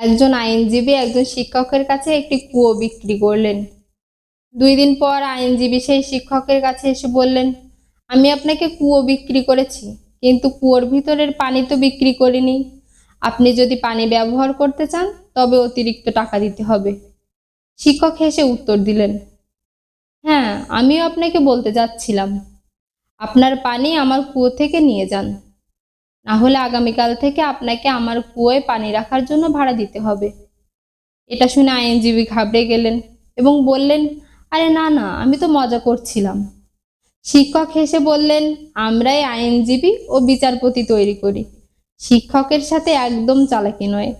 একজন আইনজীবী একজন শিক্ষকের কাছে একটি কুয়ো বিক্রি করলেন। দুই দিন পর আইনজীবী সেই শিক্ষকের কাছে এসে বললেন, আমি আপনাকে কুয়ো বিক্রি করেছি, কিন্তু কুয়োর ভিতরের পানি তো বিক্রি করিনি। আপনি যদি পানি ব্যবহার করতে চান, তবে অতিরিক্ত টাকা দিতে হবে। শিক্ষক হেসে উত্তর দিলেন হ্যাঁ আমিও আপনাকে বলতে যাচ্ছিলাম। আপনার পানি আমার কুয়ো থেকে নিয়ে যান। না হলে আগামীকাল থেকে আপনাকে আমার কুয়োয় পানি রাখার জন্য ভাড়া দিতে হবে। এটা শুনে আইনজীবী ঘাবড়ে গেলেন এবং বললেন, আরে না না, আমি তো মজা করছিলাম। শিক্ষক হেসে বললেন, আমরাই আইনজীবী ও বিচারপতি তৈরি করি। শিক্ষকের সাথে একদম চালাকি নয়।